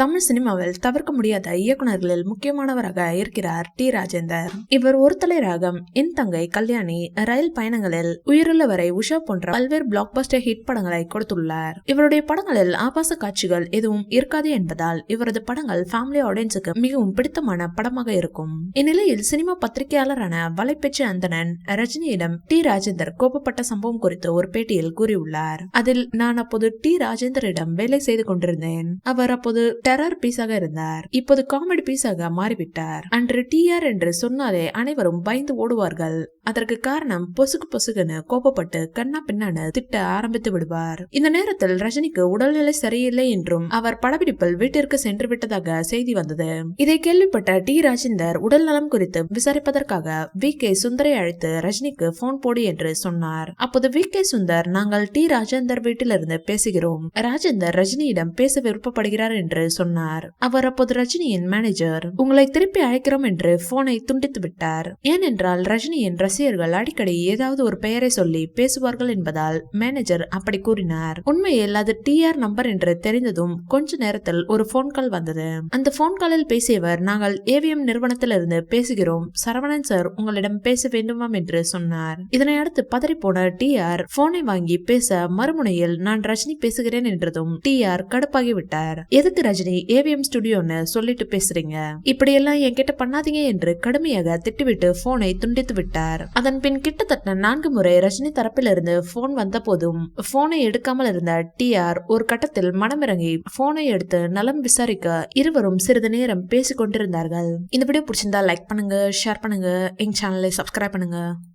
தமிழ் சினிமாவில் தவிர்க்க முடியாத இயக்குநர்களில் முக்கியமானவராக இருக்கிறார் டி. ராஜேந்தர். இவர் ஒரு தலை ராகம் என் தங்கை கல்யாணி ரயில் பயணங்களில் உயிருள்ளவரை உஷா போன்ற பல்வேறு பிளாக் பஸ்டர் ஹிட் படங்களை கொடுத்துள்ளார். இவருடைய படங்களில் ஆபாச காட்சிகள் எதுவும் இருக்காது என்பதால் இவரது படங்கள் ஃபேமிலி ஆடியன்ஸுக்கு மிகவும் பிடித்தமான படமாக இருக்கும். இந்நிலையில் சினிமா பத்திரிகையாளரான வலைப்பெற்ற அந்தணன் ரஜினியிடம் டி. ராஜேந்தர் கோபப்பட்ட சம்பவம் குறித்து ஒரு பேட்டியில் கூறியுள்ளார். அதில் நான் அப்போது டி. ராஜேந்தரிடம் வேலை செய்து கொண்டிருந்தேன். அவர் அப்போது டெரர் பீஸாக இருந்தார். இப்போது காமெடி பீஸாக மாறிவிட்டார். அன்று டிஆர் என்று சொன்னாலே அனைவரும் பயந்து ஓடுவார்கள். அதற்கு காரணம் பொசுக்கு பொசுக்குன்னு கோபப்பட்டு கண்ணா பின்னான்னு திட்ட ஆரம்பித்து விடுவார். இந்த நேரத்தில் ரஜினிக்கு உடல்நிலை சரியில்லை என்றும் அவர் படப்பிடிப்பில் வீட்டிற்கு சென்று விட்டதாக செய்தி வந்தது. இதை கேள்விப்பட்ட டி ராஜேந்தர் உடல் நலம் குறித்து விசாரிப்பதற்காக வி கே சுந்தரை அழைத்து ரஜினிக்கு போன் போடு என்று சொன்னார். அப்போது வி கே சுந்தர் நாங்கள் டி ராஜேந்தர் வீட்டிலிருந்து பேசுகிறோம். ராஜேந்தர் ரஜினியிடம் பேச விருப்பப்படுகிறார் என்று சொன்னார். அவர் அப்போது ரஜினியின் மேனேஜர் உங்களை திருப்பி அழைக்கிறோம் என்று போனை துண்டித்து விட்டார். ஏனென்றால் ரஜினியின் ரசிகர்கள் அடிக்கடி ஏதாவது ஒரு பெயரை சொல்லி பேசுவார்கள் என்பதால் மேனேஜர் அப்படி கூறினார். உண்மையில் அது டிஆர் நம்பர் என்று தெரிந்ததும் கொஞ்ச நேரத்தில் ஒரு போன் கால் வந்தது. அந்த போன் காலில் பேசியவர் நாங்கள் ஏவிஎம் நிறுவனத்திலிருந்து பேசுகிறோம். சரவணன் சார் உங்களிடம் பேச வேண்டுமாம் என்று சொன்னார். இதனை அடுத்து பதறிப்போன டிஆர் போனை வாங்கி பேச மறுமுனையில் நான் ரஜினி பேசுகிறேன் என்றதும் டிஆர் கடுப்பாகிவிட்டார் எதுக்கு ரஜினி ரஜினி ஏவிஎம் ஸ்டுடியோன்னு சொல்லிட்டு பேசுறீங்க. இப்படியெல்லாம் என்கிட்ட பண்ணாதீங்க என்று கடுமையாக திட்டுவிட்டு போனை துண்டித்து விட்டார். அதன் பின் கிட்டத்தட்ட நான்கு முறை ரஜினி தரப்பிலிருந்து போன் வந்த போதும் போனை எடுக்காமல் இருந்த டிஆர் ஒரு கட்டத்தில் மனமிறங்கி போனை எடுத்து நலம் விசாரிக்க இருவரும் சிறிது நேரம் பேசிக்கொண்டிருந்தார்கள். இந்த வீடியோ பிடிச்சிருந்தா லைக் பண்ணுங்க ஷேர் பண்ணுங்க எங்க சேனலை சப்ஸ்கிரைப் பண்ணுங்க.